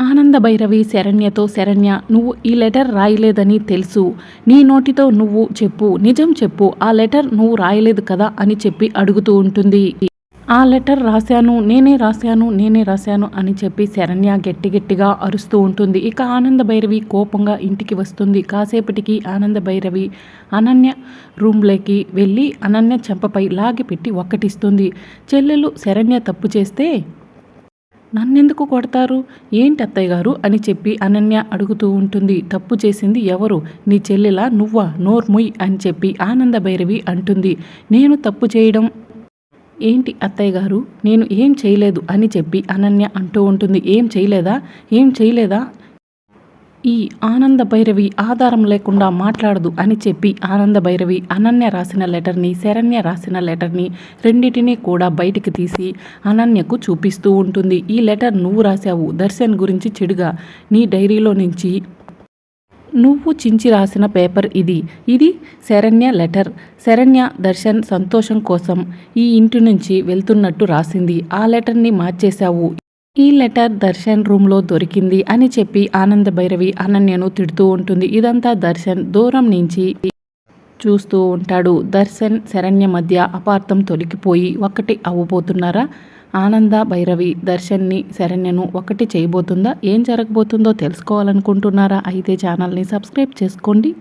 ఆనంద భైరవి శరణ్యతో శరణ్య నువ్వు ఈ లెటర్ రాయలేదని తెలుసు. నీ నోటితో నువ్వు చెప్పు నిజం చెప్పు ఆ లెటర్ నువ్వు రాయలేదు కదా అని చెప్పి అడుగుతూ ఉంటుంది. ఆ లెటర్ రాశాను నేనే రాశాను నేనే రాశాను అని చెప్పి శరణ్య గట్టి గట్టిగా అరుస్తూ ఉంటుంది. ఇక ఆనంద భైరవి కోపంగా ఇంటికి వస్తుంది. కాసేపటికి ఆనంద భైరవి అనన్య రూమ్లోకి వెళ్ళి అనన్య చెంపపై లాగి పెట్టి ఒక్కటిస్తుంది. చెల్లెలు శరణ్య తప్పు చేస్తే? నన్నెందుకు కొడతారు? ఏంటి అత్తయ్య గారు? అని చెప్పి అనన్య అడుగుతూ ఉంటుంది. తప్పు చేసింది ఎవరు? నీ చెల్లెలా నువ్వా? నోర్ముయ్ అని చెప్పి ఆనంద భైరవి అంటుంది. నేను తప్పు చేయడం ఏంటి అత్తయ్య గారు? నేను ఏం చేయలేదు అని చెప్పి అనన్య అంటూ ఉంటుంది. ఏం చేయలేదా? ఏం చేయలేదా? ఈ ఆనంద భైరవి ఆధారం లేకుండా మాట్లాడదు అని చెప్పి ఆనంద భైరవి అనన్య రాసిన లెటర్ని శరణ్య రాసిన లెటర్ని రెండింటినీ కూడా బయటికి తీసి అనన్యకు చూపిస్తూ ఉంటుంది. ఈ లెటర్ నువ్వు రాశావు. దర్శన్ గురించి చెడుగా నీ డైరీలో నుంచి నువ్వు చించి రాసిన పేపర్ ఇది. ఇది శరణ్య లెటర్. శరణ్య దర్శన్ సంతోషం కోసం ఈ ఇంటి నుంచి వెళ్తున్నట్టు రాసింది. ఆ లెటర్ని మార్చేశావు. ఈ లెటర్ దర్శన్ రూమ్లో దొరికింది అని చెప్పి ఆనంద భైరవి అనన్యను తిడుతూ ఉంటుంది. ఇదంతా దర్శన్ దూరం నుంచి చూస్తూ ఉంటాడు. దర్శన్ శరణ్య మధ్య అపార్థం తొలగిపోయి ఒకటి అవ్వబోతున్నారా? ఆనంద భైరవి దర్శన్ని శరణ్యను ఒకటి చేయబోతుందా? ఏం జరగబోతుందో తెలుసుకోవాలనుకుంటున్నారా? అయితే ఛానల్ని సబ్స్క్రైబ్ చేసుకోండి.